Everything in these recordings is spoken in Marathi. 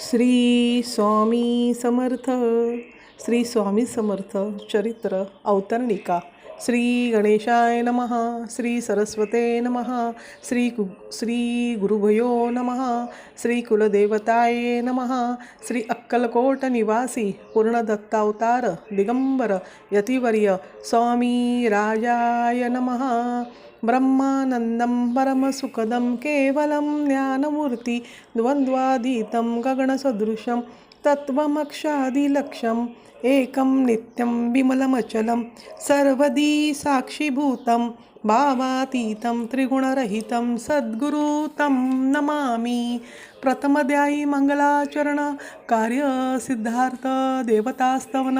श्री स्वामी समर्थ श्री स्वामी समर्थ चरित्र अवतरणिका श्री गणेशाय नमः श्री सरस्वते नमः श्री कु श्री गुरुभयो नमः श्री कुलदेवताय नमः श्री अक्कलकोट निवासी पूर्णदत्तावतार दिगंबर यतिवर्य स्वामी राजाय नमः। ब्रह्मानन्दं परमसुखदं केवलं ज्ञानमूर्ति द्वन्द्वाधीतं गगणसदृशं तत्त्वमक्षादिलक्षं एकं नित्यं विमलमचलं सर्वदी साक्षीभूतं भावातीतं त्रिगुणरहितं सद्गुरु तं नमामि। प्रथमध्यायी मंगलाचरण कार्य सिद्धार्थ देवतास्तवन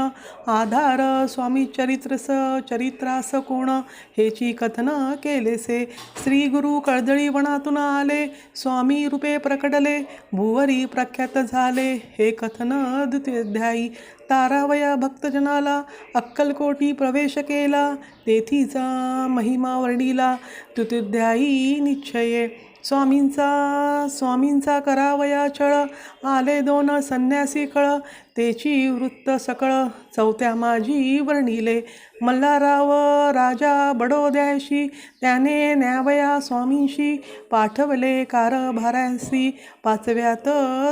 आधार स्वामी चरित्रस चरित्रास कोण हेची कथन केलेसे। श्रीगुरु कळदळी वनातून आले स्वामी रूपे प्रकटले भुवरी प्रख्यात झाले हे कथन द्वितीध्यायी तारावया भक्तजनाला अक्कलकोटी प्रवेश केला तेथीचा महिमा वर्णिला तुतुध्यायी निश्चये. स्वामींचा स्वामींचा करावया छळ आले दोन संन्यासी कळ तेची वृत्त सकळ चौथ्या माझी वर्णिले. मल्हाराव राजा बडोद्याशी त्याने न्यावया स्वामींशी पाठवले कारभाऱ्यांशी. पाचव्यात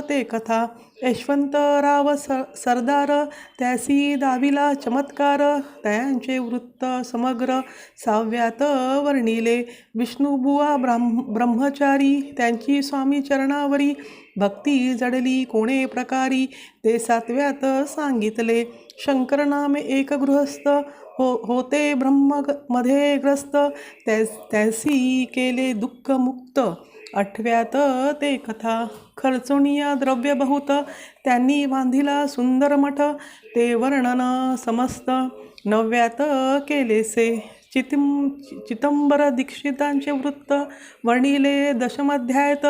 ते कथा यशवंतराव स सरदार त्यासी दाविला चमत्कार त्यांचे वृत्त समग्र. साव्यात वर्णिले विष्णुबुवा ब्राह्म ब्रह्मचारी त्यांची स्वामी चरणावरी. भक्ती जडली कोणे प्रकारी? ते सातव्यात सांगितले शंकर नामे एक गृहस्थ हो होते ब्रह्ममध्ये ग्रस्त. त्यास त्यासी केले दुःखमुक्त. आठव्यात ते कथा खर्चुनिया द्रव्य बहुत त्यांनी बांधिला सुंदर मठ. ते वर्णन समस्त. नवव्यात केलेसे चितिं चितंबर दीक्षितांचे वृत्त वर्णिले दशमाध्यायत.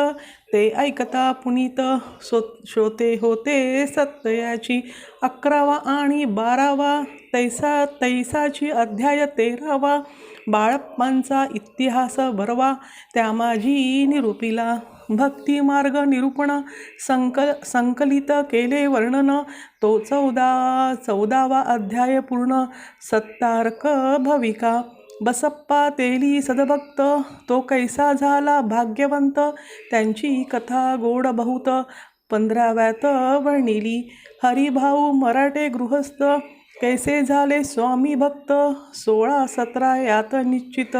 ते ऐकता पुनीत सो श्रोते होते सत्ययाची अकरावा आणि बारावा. तैसा तैसाची अध्याय तेरावा. बाळप्पांचा इतिहास भरवा त्या माझी निरूपिला. भक्ती मार्ग निरूपण संकल संकलित केले वर्णन. तो चौदा चौदावा अध्याय पूर्ण सत्तार्क भविका. बसप्पा तेली सदभक्त तो कैसा झाला भाग्यवंत? त्यांची कथा गोड बहुत. पंधराव्यात वर्णिली हरिभाऊ मराठे गृहस्थ. कैसे झाले स्वामी भक्त? सोळा सतरा यात निश्चित.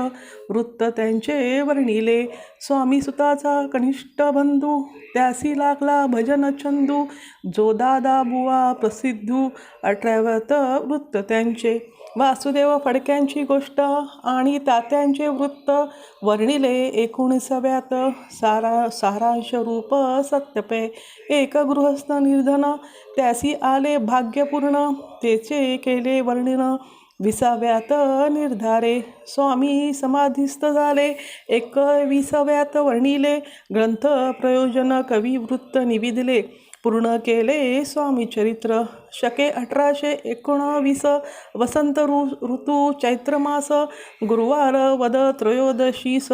वृत्त त्यांचे वर्णिले. स्वामी सुताचा कनिष्ठ बंधू. त्यासी लागला भजन छंदू. जो दादा बुवा प्रसिद्धू. अठराव्यात वृत्त त्यांचे. वासुदेव फडक्यांची गोष्ट आणि तात्यांचे वृत्त वर्णिले एकोणीसाव्यात. सारा सारांश रूप सत्यपे एक गृहस्थ निर्धन त्यासी आले भाग्यपूर्ण तेचे केले वर्णिन विसाव्यात निर्धारे स्वामी समाधीस्थ झाले एकविसाव्यात वर्णिले ग्रंथ प्रयोजन कवी वृत्त निविदले. पूर्ण केले स्वामी चरित्र. शके अठराशे एकोणवीस वसंत ऋ ऋतू चैत्रमास गुरुवार वद त्रयोदशीस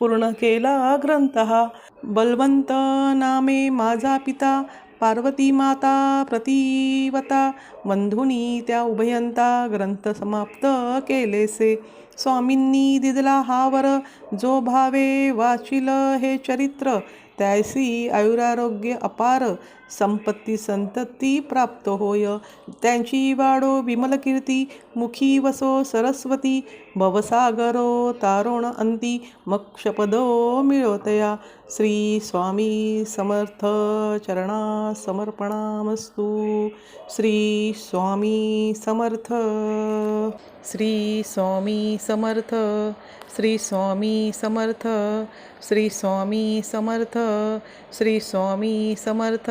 पूर्ण केला ग्रंथ. हा बलवंत नामे माझा पिता पार्वती माता प्रतिवता बंधुनी त्या उभयंता ग्रंथ समाप्त केलेसे. स्वामींनी दिदला हावर जो भावे वाचिल हे चरित्र त्यासी आयुरारोग्य अपार संपत्ती संतती प्राप्त होय. त्यांची वाडो विमल कीर्ती मुखी वसो सरस्वती भवसागरो तारोण अंती मक्षपदो मिळवतया श्री स्वामी समर्थ चरणा समर्पणामस्तु श्री स्वामी समर्थ श्री स्वामी समर्थ श्री स्वामी समर्थ श्री स्वामी समर्थ श्री स्वामी समर्थ.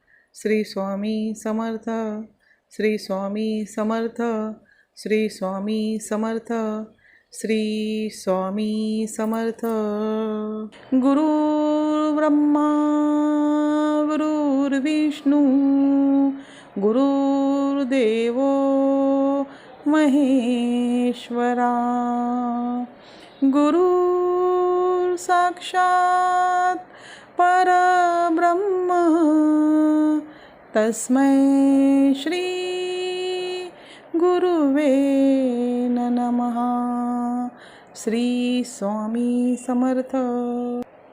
श्री स्वामी समर्थ श्री स्वामी समर्थ श्री स्वामी समर्थ श्री स्वामी समर्थ। गुरु ब्रह्मा गुरुर्विष्णू गुरुर्देव महेश्वरा। गुरु साक्षात् परब्रह्म। तस्मै श्री गुरुवे नमः। श्री स्वामी समर्थ।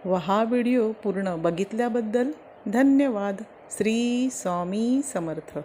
व हा व्हिडिओ पूर्ण बघितल्याबद्दल धन्यवाद। श्री स्वामी समर्थ।